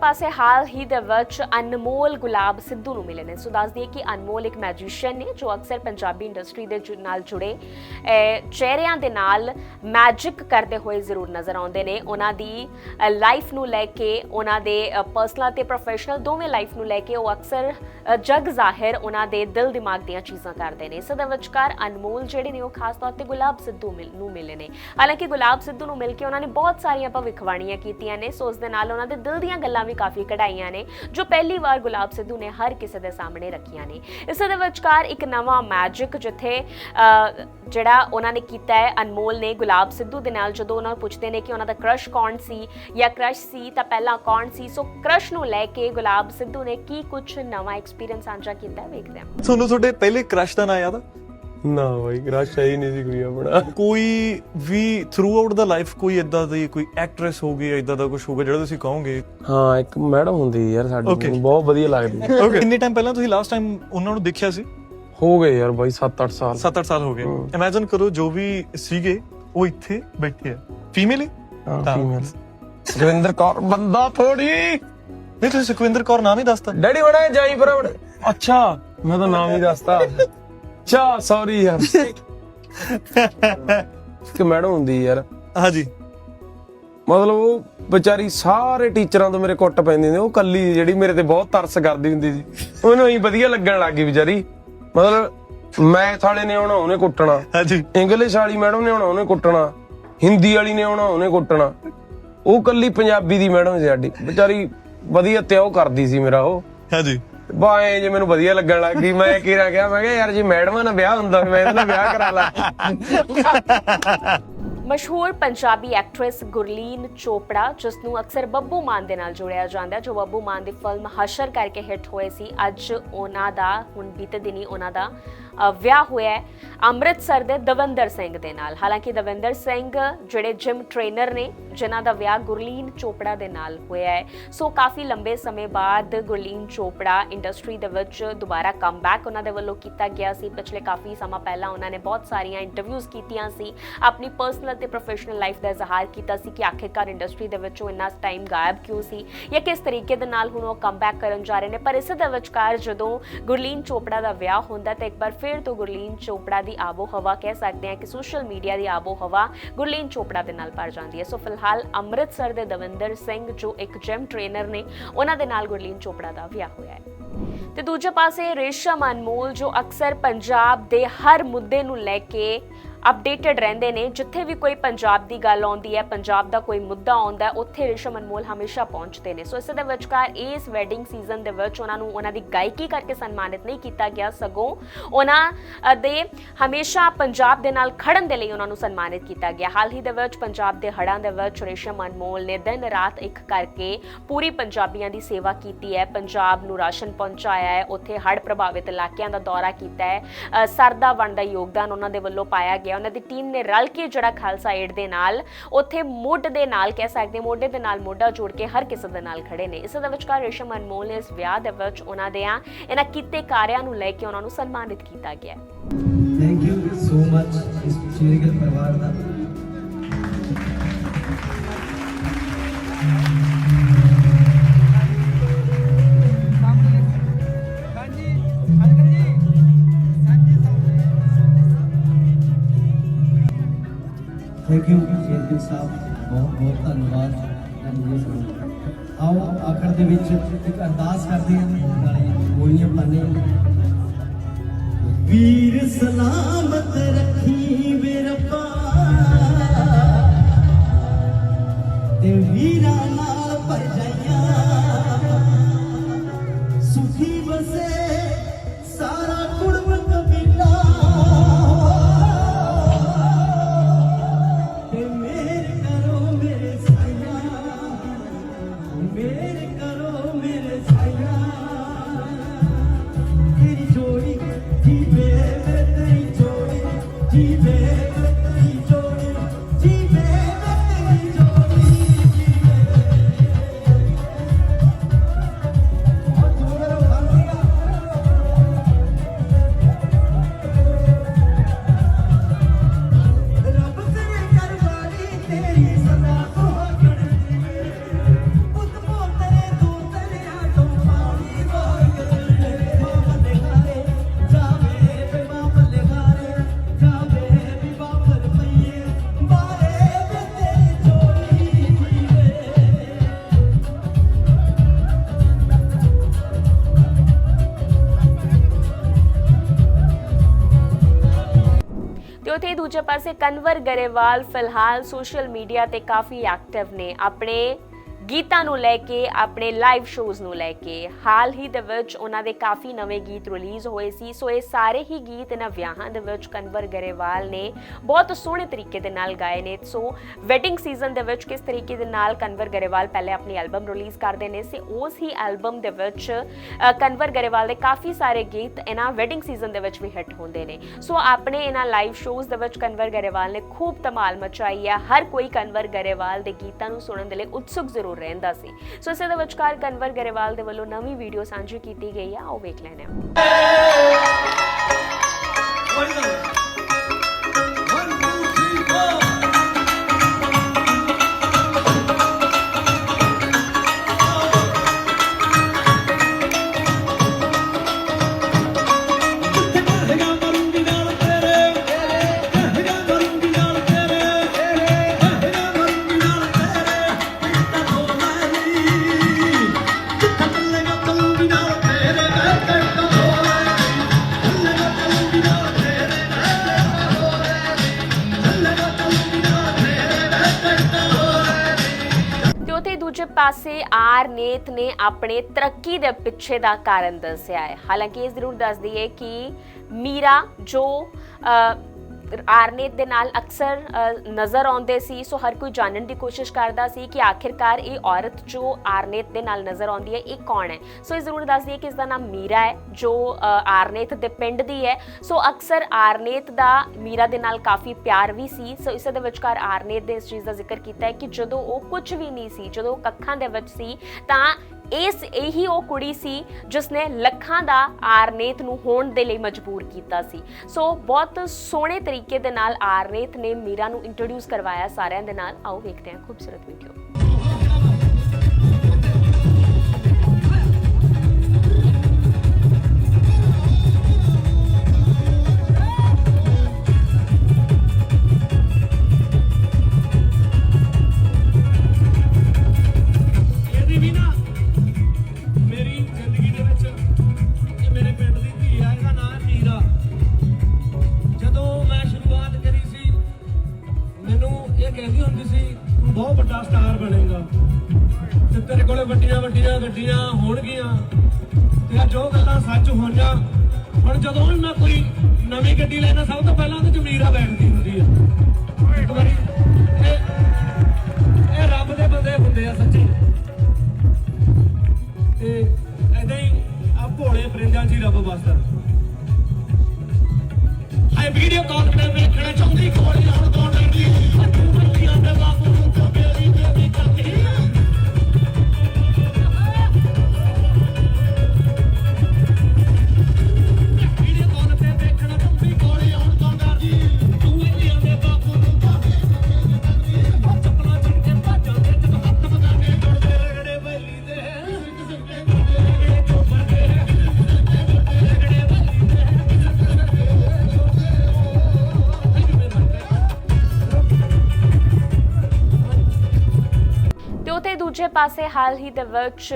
ਪਾਸੇ ਹਾਲ ਹੀ ਦੇ ਵਿੱਚ ਅਨਮੋਲ ਗੁਲਾਬ ਸਿੱਧੂ ਨੂੰ ਮਿਲੇ ਨੇ। ਸੋ ਦੱਸ ਦਈਏ ਕਿ ਅਨਮੋਲ ਇੱਕ ਮੈਜੀਸ਼ੀਅਨ ਨੇ ਜੋ ਅਕਸਰ ਪੰਜਾਬੀ ਇੰਡਸਟਰੀ ਦੇ ਜੁ- ਨਾਲ ਜੁੜੇ ਚਿਹਰਿਆਂ ਦੇ ਨਾਲ ਮੈਜਿਕ ਕਰਦੇ ਹੋਏ ਜ਼ਰੂਰ ਨਜ਼ਰ ਆਉਂਦੇ ਨੇ। ਉਹਨਾਂ ਦੀ ਲਾਈਫ ਨੂੰ ਲੈ ਕੇ, ਉਹਨਾਂ ਦੇ ਪਰਸਨਲ ਤੇ ਪ੍ਰੋਫੈਸ਼ਨਲ ਦੋਵੇਂ ਲਾਈਫ ਨੂੰ ਲੈ ਕੇ ਉਹ ਅਕਸਰ ਜਗ ਜ਼ਾਹਿਰ ਉਹਨਾਂ ਦੇ ਦਿਲ ਦਿਮਾਗ ਦੀਆਂ ਚੀਜ਼ਾਂ ਕਰਦੇ ਨੇ। ਇਸ ਦੇ ਵਿਚਕਾਰ ਅਨਮੋਲ ਜਿਹੜੇ ਨੇ ਉਹ ਖਾਸ ਤੌਰ ਤੇ ਗੁਲਾਬ ਸਿੱਧੂ ਮਿਲ- ਨੂੰ ਮਿਲੇ ਨੇ। ਹਾਲਾਂਕਿ ਗੁਲਾਬ ਸਿੱਧੂ ਨੂੰ ਮਿਲ ਕੇ ਉਹਨਾਂ ਨੇ ਬਹੁਤ ਸਾਰੀਆਂ ਭਵਿੱਖਬਾਣੀਆਂ ਕੀਤੀਆਂ ਨੇ। ਸੋ ਉਸ ਦੇ ਨਾਲ ਉਹਨਾਂ ਦੇ ਦਿਲ ਦੀਆਂ ਗੱਲਾਂ ਵੀ ਕਾਫੀ ਕਢਾਈਆਂ ਨੇ, ਜੋ ਪਹਿਲੀ ਵਾਰ ਗੁਲਾਬ ਸਿੱਧੂ ਨੇ ਹਰ ਕਿਸੇ ਦੇ ਸਾਹਮਣੇ ਰੱਖੀਆਂ ਨੇ। ਇਸ ਦੇ ਵਿਚਕਾਰ ਇੱਕ ਨਵਾਂ ਮੈਜਿਕ ਜਿੱਥੇ ਜਿਹੜਾ ਉਹਨਾਂ ਨੇ ਕੀਤਾ ਹੈ, ਅਨਮੋਲ ਨੇ ਗੁਲਾਬ ਸਿੱਧੂ ਦੇ ਨਾਲ ਜਦੋਂ ਉਹਨਾਂ ਨੂੰ ਪੁੱਛਦੇ ਨੇ ਕਿ ਉਹਨਾਂ ਦਾ ਕ੍ਰਸ਼ ਕੌਣ ਸੀ ਜਾਂ ਕ੍ਰਸ਼ ਸੀ, ਤਾਂ ਪਹਿਲਾਂ ਕੌਣ ਸੀ? ਸੋ ਕ੍ਰਸ਼ ਨੂੰ ਲੈ ਕੇ ਗੁਲਾਬ ਸਿੱਧੂ ਨੇ ਕੀ ਕੁਝ ਨਵਾਂ ਐਕਸਪੀਰੀਅੰਸ ਸਾਂਝਾ ਕੀਤਾ ਹੈ, ਵੇਖਦੇ ਹਾਂ। ਤੁਹਾਨੂੰ ਤੁਹਾਡੇ ਪਹਿਲੇ ਕ੍ਰਸ਼ ਦਾ ਨਾਂ ਯਾਦ ਆ? ਨਾ ਬਾਈ ਰਸ਼ ਹੈ ਹੀ ਨਹੀਂ ਸੀ ਕੋਈ ਆਪਣਾ। ਕੋਈ ਵੀ ਥਰੂ ਆਊਟ ਦਾ ਲਾਈਫ ਕੋਈ ਇਦਾਂ ਦੀ ਕੋਈ ਐਕਟ੍ਰੈਸ ਹੋਗੀ ਇਦਾਂ ਦਾ ਕੁਝ ਹੋਗਾ ਜਿਹੜਾ ਤੁਸੀਂ ਕਹੋਗੇ? ਹਾਂ ਇੱਕ ਮੈਡਮ ਹੁੰਦੀ ਯਾਰ ਸਾਡੀ। Okay. ਬਹੁਤ ਵਧੀਆ ਲੱਗਦੀ ਓਕੇ ਕਿੰਨੇ ਟਾਈਮ ਪਹਿਲਾਂ ਤੁਸੀਂ ਲਾਸਟ ਟਾਈਮ ਉਹਨਾਂ ਨੂੰ ਦੇਖਿਆ ਸੀ? ਹੋ ਗਏ ਯਾਰ ਬਾਈ 7-8 ਸਾਲ। 7-8 ਸਾਲ ਹੋ ਗਏ। ਹਮ। ਇਮੇਜਿਨ ਕਰੋ ਜੋ ਵੀ ਸੀਗੇ ਉਹ ਇੱਥੇ ਬੈਠੇ ਆ। ਫੀਮੇਲ ਹੀ? ਹਾਂ। ਫੀਮੇਲ ਸੁਖਵਿੰਦਰ ਕੌਰ ਬੰਦਾ ਥੋੜੀ ਨਹੀਂ ਤੁਸੀਂ ਸੁਖਵਿੰਦਰ ਕੌਰ ਨਾਮ ਹੀ ਦੱਸਤਾ। ਡੈਡੀ ਬਣਾ ਜਾਈ ਪਰ ਅੱਛਾ। ਮੈਂ ਤਾਂ ਨਾਮ ਹੀ ਦੱਸਤਾ। ਅੱਛਾ ਸੌਰੀ ਯਾਰ। ਕਿ ਮੈਡਮ ਹੁੰਦੀ ਯਾਰ। ਹਾਂਜੀ। ਮਤਲਬ ਉਹ ਵਿਚਾਰੀ ਸਾਰੇ ਟੀਚਰਾਂ ਤੋਂ ਮੇਰੇ ਕੁੱਟ ਪੈਂਦੀ ਹੁੰਦੀ ਉਹ ਕੱਲੀ ਜਿਹੜੀ ਮੇਰੇ ਤੇ ਬਹੁਤ ਤਰਸ ਕਰਦੀ ਹੁੰਦੀ ਸੀ। ਉਹਨੂੰ ਹੀ ਵਧੀਆ ਲੱਗਣ ਲੱਗੀ ਵਿਚਾਰੀ। ਮਤਲਬ ਮੈਥ ਵਾਲੇ ਨੇ ਆਉਣਾ ਉਹਨੇ ਕੁੱਟਣਾ। ਹਾਂਜੀ। ਇੰਗਲਿਸ਼ ਵਾਲੀ ਮੈਡਮ ਨੇ ਆਉਣਾ ਉਹਨੇ ਕੁੱਟਣਾ। ਹਿੰਦੀ ਵਾਲੀ ਨੇ ਆਉਣਾ ਉਹਨੇ ਕੁੱਟਣਾ। ਉਹ ਕੱਲੀ ਪੰਜਾਬੀ ਦੀ ਮੈਡਮ ਸੀ ਸਾਡੀ। ਵਿਚਾਰੀ ਵਧੀਆ ਤੇ ਉਹ ਕਰਦੀ ਸੀ ਮੇਰਾ ਉਹ। ਹਾਂਜੀ। ਬਾਏ ਜੇ ਮੈਨੂੰ ਵਧੀਆ ਲੱਗਣ ਲੱਗ ਗਈ ਮੈਂ ਕਿਹਾ ਗਿਆ? ਮੈਂ ਕਿਹਾ ਯਾਰ ਜੇ ਮੈਡਮਾਂ ਨਾਲ ਵਿਆਹ ਹੁੰਦਾ ਮੈਂ ਇਹਦੇ ਨਾਲ ਵਿਆਹ ਕਰਾ ਲਾਂ। ਮਸ਼ਹੂਰ ਪੰਜਾਬੀ ਐਕਟ੍ਰੈਸ ਗੁਰਲੀਨ ਚੋਪੜਾ ਜਿਸ ਨੂੰ ਅਕਸਰ ਬੱਬੂ ਮਾਨ ਦੇ ਨਾਲ ਜੋੜਿਆ ਜਾਂਦਾ ਹੈ, ਜੋ ਬੱਬੂ ਮਾਨ ਦੀ ਫਿਲਮ ਹਸ਼ਰ ਕਰਕੇ ਹਿੱਟ ਹੋਏ ਸੀ। ਅੱਜ ਉਹਨਾਂ ਦਾ ਹੁਣ ਬੀਤੇ ਦਿਨੀ ਉਹਨਾਂ ਦਾ ਵਿਆਹ ਹੋਇਆ ਹੈ ਅੰਮ੍ਰਿਤਸਰ ਦੇ ਦਵਿੰਦਰ ਸਿੰਘ ਦੇ ਨਾਲ। ਹਾਲਾਂਕਿ ਦਵਿੰਦਰ ਸਿੰਘ ਜਿਹੜੇ ਜਿਮ ਟ੍ਰੇਨਰ ਨੇ, ਜਿਨ੍ਹਾਂ ਦਾ ਵਿਆਹ ਗੁਰਲੀਨ ਚੋਪੜਾ ਦੇ ਨਾਲ ਹੋਇਆ ਹੈ। ਸੋ ਕਾਫੀ ਲੰਬੇ ਸਮੇਂ ਬਾਅਦ ਗੁਰਲੀਨ ਚੋਪੜਾ ਇੰਡਸਟਰੀ ਦੇ ਵਿੱਚ ਦੁਬਾਰਾ ਕਮਬੈਕ ਉਹਨਾਂ ਦੇ ਵੱਲੋਂ ਕੀਤਾ ਗਿਆ ਸੀ। ਪਿਛਲੇ ਕਾਫੀ ਸਮਾਂ ਪਹਿਲਾਂ ਉਹਨਾਂ ਨੇ ਬਹੁਤ ਸਾਰੀਆਂ ਇੰਟਰਵਿਊਜ਼ ਕੀਤੀਆਂ ਸੀ। ਆਪਣੀ ਪਰਸਨਲ ਤੇ ਪ੍ਰੋਫੈਸ਼ਨਲ ਲਾਈਫ ਦਾ ਇਜ਼ਹਾਰ ਕੀਤਾ ਸੀ ਕਿ ਆਖਿਰਕਾਰ ਇੰਡਸਟਰੀ ਦੇ ਵਿੱਚੋਂ ਇੰਨਾ ਟਾਈਮ ਗਾਇਬ ਕਿਉਂ ਸੀ ਜਾਂ ਕਿਸ ਤਰੀਕੇ ਦੇ ਨਾਲ ਹੁਣ ਉਹ ਕਮਬੈਕ ਕਰਨ ਜਾ ਰਹੇ ਨੇ। ਪਰ ਇਸੇ ਦੇ ਵਿਚਕਾਰ ਜਦੋਂ ਗੁਰਲੀਨ ਚੋਪੜਾ ਦਾ ਵਿਆਹ ਹੁੰਦਾ ਤਾਂ ਇੱਕ ਵਾਰ ਫਿਰ ਤੋਂ ਗੁਰਲੀਨ ਚੋਪੜਾ ਦੀ ਆਬੋ ਹਵਾ ਕਹਿ ਸਕਦੇ ਹਾਂ ਕਿ ਸੋਸ਼ਲ ਮੀਡੀਆ ਦੀ ਆਬੋ ਹਵਾ ਗੁਰਲੀਨ ਚੋਪੜਾ ਦੇ ਨਾਲ ਭਰ ਜਾਂਦੀ ਹੈ। ਸੋ ਫਿਲਹਾਲ ਅੰਮ੍ਰਿਤਸਰ ਦੇ ਦਵਿੰਦਰ ਸਿੰਘ, ਜੋ ਇੱਕ ਜਿਮ ਟ੍ਰੇਨਰ ਨੇ, ਉਹਨਾਂ ਦੇ ਨਾਲ ਗੁਰਲੀਨ ਚੋਪੜਾ ਦਾ ਵਿਆਹ ਹੋਇਆ ਹੈ। ਤੇ ਦੂਜੇ ਪਾਸੇ ਰੇਸ਼ਮ ਅਨਮੋਲ, ਜੋ ਅਕਸਰ ਪੰਜਾਬ ਦੇ ਹਰ ਮੁੱਦੇ ਨੂੰ ਲੈ ਕੇ ਅਪਡੇਟਡ ਰਹਿੰਦੇ ਨੇ। ਜਿੱਥੇ ਵੀ ਕੋਈ ਪੰਜਾਬ ਦੀ ਗੱਲ ਆਉਂਦੀ ਹੈ, ਪੰਜਾਬ ਦਾ ਕੋਈ ਮੁੱਦਾ ਆਉਂਦਾ ਹੈ, ਉੱਥੇ ਰਿਸ਼ਮ ਅਨਮੋਲ ਹਮੇਸ਼ਾ ਪਹੁੰਚਦੇ ਨੇ। ਸੋ ਇਸੇ ਦੇ ਵਿਚਕਾਰ ਇਸ ਵੈਡਿੰਗ ਸੀਜ਼ਨ ਦੇ ਵਿੱਚ ਉਹਨਾਂ ਨੂੰ ਉਹਨਾਂ ਦੀ ਗਾਇਕੀ ਕਰਕੇ ਸਨਮਾਨਿਤ ਨਹੀਂ ਕੀਤਾ ਗਿਆ। ਸਗੋਂ ਉਹਨਾਂ ਦੇ ਹਮੇਸ਼ਾ ਪੰਜਾਬ ਦੇ ਨਾਲ ਖੜਨ ਦੇ ਲਈ ਉਹਨਾਂ ਨੂੰ ਸਨਮਾਨਿਤ ਕੀਤਾ ਗਿਆ। ਹਾਲ ਹੀ ਦੇ ਵਿੱਚ ਪੰਜਾਬ ਦੇ ਹੜ੍ਹਾਂ ਦੇ ਵਿੱਚ ਰਿਸ਼ਮ ਅਨਮੋਲ ਨੇ ਦਿਨ ਰਾਤ ਇੱਕ ਕਰਕੇ ਪੂਰੀ ਪੰਜਾਬੀਆਂ ਦੀ ਸੇਵਾ ਕੀਤੀ ਹੈ। ਪੰਜਾਬ ਨੂੰ ਰਾਸ਼ਨ ਪਹੁੰਚਾਇਆ ਹੈ। ਉੱਥੇ ਹੜ੍ਹ ਪ੍ਰਭਾਵਿਤ ਇਲਾਕਿਆਂ ਦਾ ਦੌਰਾ ਕੀਤਾ ਹੈ। ਸਰਦਾ ਵੰਡ ਦਾ ਯੋਗਦਾਨ ਉਹਨਾਂ ਦੇ ਵੱਲੋਂ ਪਾਇਆ ਗਿਆ। ਉਹਨਾਂ ਦੀ ਟੀਮ ਨੇ ਰਲ ਕੇ ਜਿਹੜਾ ਖਾਲਸਾ ਏਡ ਦੇ ਨਾਲ, ਉੱਥੇ ਮੁੱਢ ਦੇ ਨਾਲ ਕਹਿ ਸਕਦੇ ਮੋਢੇ ਦੇ ਨਾਲ ਮੋਢਾ ਜੋੜ ਕੇ ਹਰ ਕਿਸੇ ਦੇ ਨਾਲ ਖੜੇ ਨੇ। ਇਸ ਦੇ ਵਿਚਕਾਰ ਰੇਸ਼ਮ ਅਨਮੋਲ ਨੇ ਇਸ ਵਿਆਹ ਦੇ ਵਿੱਚ ਉਹਨਾਂ ਦੇ ਆ, ਇਹਨਾਂ ਕੀਤੇ ਕਾਰਿਆਂ ਨੂੰ ਲੈ ਕੇ ਉਹਨਾਂ ਨੂੰ ਸਨਮਾਨਿਤ ਕੀਤਾ ਗਿਆ ਥੈਂਕ ਯੂ ਸੋ ਮਚ ਇਸ ਚੀਰਗਲ ਪਰਿਵਾਰ ਦਾ। ਯੂ ਸਾਹਿਬ, ਬਹੁਤ ਬਹੁਤ ਧੰਨਵਾਦ। ਧੰਨਵਾਦ ਤੁਹਾਨੂੰ। ਆਓ, ਆਖਰ ਦੇ ਵਿੱਚ ਇੱਕ ਅਰਦਾਸ ਕਰਦੇ ਹਾਂ। ਨਾਲੇ ਗੋਲੀਆਂ ਪਾਣੇ ਵੀਰ ਸਲਾਮਤ ਰੱਖੀ ਬਿਰਪਾ ਤੇ ਵੀਰਾਂ ਨਾਲ ਭਜਾਈਆਂ ਸੁਖੀ ਮੇਰ ਦੂਜੇ ਪਾਸੇ ਕਨਵਰ ਗਰੇਵਾਲ ਫਿਲਹਾਲ ਸੋਸ਼ਲ ਮੀਡੀਆ ਤੇ ਕਾਫੀ ਐਕਟਿਵ ਨੇ। ਆਪਣੇ ਗੀਤਾਂ ਨੂੰ ਲੈ ਕੇ ਆਪਣੇ ਲਾਈਵ ਸ਼ੋਜ਼ ਨੂੰ ਲੈ ਕੇ ਹਾਲ ਹੀ ਦੇ ਵਿੱਚ ਉਹਨਾਂ ਦੇ ਕਾਫੀ ਨਵੇਂ ਗੀਤ ਰਿਲੀਜ਼ ਹੋਏ ਸੀ। ਸੋ ਇਹ ਸਾਰੇ ਹੀ ਗੀਤ ਇਹਨਾਂ ਵਿਆਹਾਂ ਦੇ ਵਿੱਚ ਕਨਵਰ ਗਰੇਵਾਲ ਨੇ ਬਹੁਤ ਸੋਹਣੇ ਤਰੀਕੇ ਦੇ ਨਾਲ ਗਾਏ ਨੇ। ਸੋ ਵੈਡਿੰਗ ਸੀਜ਼ਨ ਦੇ ਵਿੱਚ ਕਿਸ ਤਰੀਕੇ ਦੇ ਨਾਲ ਕਨਵਰ ਗਰੇਵਾਲ ਪਹਿਲੇ ਆਪਣੀ ਐਲਬਮ ਰਿਲੀਜ਼ ਕਰਦੇ ਨੇ ਸੀ ਉਸ ਹੀ ਐਲਬਮ ਦੇ ਵਿੱਚ ਅ, ਕਨਵਰ ਗਰੇਵਾਲ ਦੇ ਕਾਫੀ ਸਾਰੇ ਗੀਤ ਇਹਨਾਂ ਵੈਡਿੰਗ ਸੀਜ਼ਨ ਦੇ ਵਿੱਚ ਵੀ ਹਿੱਟ ਹੁੰਦੇ ਨੇ। ਸੋ ਆਪਣੇ ਇਹਨਾਂ ਲਾਈਵ ਸ਼ੋਜ਼ ਦੇ ਵਿੱਚ ਕਨਵਰ ਗਰੇਵਾਲ ਨੇ ਖੂਬ ਧਮਾਲ ਮਚਾਈ ਹੈ ਹਰ ਕੋਈ ਕਨਵਰ ਗਰੇਵਾਲ ਦੇ ਗੀਤਾਂ ਨੂੰ ਸੁਣਨ ਦੇ ਲਈ ਉਤਸੁਕ ਜ਼ਰੂਰ ਰਹਿੰਦਾ ਸੀ। ਸੋ ਇਸੇ ਦੇ ਵਿਚਕਾਰ ਕਨਵਰ ਗਰੇਵਾਲ ਦੇ ਵੱਲੋਂ ਨਵੀਂ ਵੀਡੀਓ ਸਾਂਝੀ ਕੀਤੀ ਗਈ ਆ। ਉਹ ਵੇਖ ਲੈਂਦੇ ਪਾਸੇ ਨੇਤ ਨੇ ਆਪਣੇ ਤਰੱਕੀ ਦੇ ਪਿੱਛੇ ਦਾ ਕਾਰਨ ਦੱਸਿਆ ਹੈ। ਹਾਲਾਂਕਿ ਇਹ ਜ਼ਰੂਰ ਦੱਸ ਦਈਏ ਕਿ ਮੀਰਾ ਜੋ ਅ, ਆਰਨੇਤ ਦੇ ਨਾਲ ਅਕਸਰ ਨਜ਼ਰ ਆਉਂਦੇ ਸੀ ਸੋ ਹਰ ਕੋਈ ਜਾਣਨ ਦੀ ਕੋਸ਼ਿਸ਼ ਕਰਦਾ ਸੀ ਕਿ ਆਖਿਰਕਾਰ ਇਹ ਔਰਤ ਜੋ ਆਰਨੇਤ ਦੇ ਨਾਲ ਨਜ਼ਰ ਆਉਂਦੀ ਹੈ ਇਹ ਕੌਣ ਹੈ? ਸੋ ਇਹ ਜ਼ਰੂਰ ਦੱਸ ਦਈਏ ਕਿ ਇਸ ਦਾ ਨਾਮ ਮੀਰਾ ਹੈ ਜੋ ਅ, ਆਰਨੇਤ ਦੇ ਪਿੰਡ ਦੀ ਹੈ। ਸੋ ਅਕਸਰ ਆਰਨੇਤ ਦਾ ਮੀਰਾ ਦੇ ਨਾਲ ਕਾਫੀ ਪਿਆਰ ਵੀ ਸੀ। ਸੋ ਇਸੇ ਦੇ ਵਿਚਕਾਰ ਆਰਨੇਤ ਦੇ ਇਸ ਚੀਜ਼ ਦਾ ਜ਼ਿਕਰ ਕੀਤਾ ਹੈ ਕਿ ਜਦੋਂ ਉਹ ਕੁਝ ਵੀ ਨਹੀਂ ਸੀ ਜਦੋਂ ਉਹ ਕੱਖਾਂ ਦੇ ਵਿੱਚ ਸੀ ਤਾਂ ਇਸ ਇਹੀ ਉਹ ਕੁੜੀ ਸੀ ਜਿਸ ਨੇ ਲੱਖਾਂ ਦਾ ਆਰਨੇਤ ਨੂੰ ਹੋਣ ਦੇ ਲਈ ਮਜਬੂਰ ਕੀਤਾ ਸੀ। ਸੋ ਬਹੁਤ ਸੋਹਣੇ ਤਰੀਕੇ ਦੇ ਨਾਲ ਆਰਨੇਤ ਨੇ ਮੀਰਾ ਨੂੰ ਇੰਟਰੋਡਿਊਸ ਕਰਵਾਇਆ ਸਾਰਿਆਂ ਦੇ ਨਾਲ। ਆਓ ਵੇਖਦੇ ਹਾਂ ਖੂਬਸੂਰਤ ਵੀਡੀਓ ਪਾਸੇ ਹਾਲ ਹੀ ਦੇ ਵਿੱਚ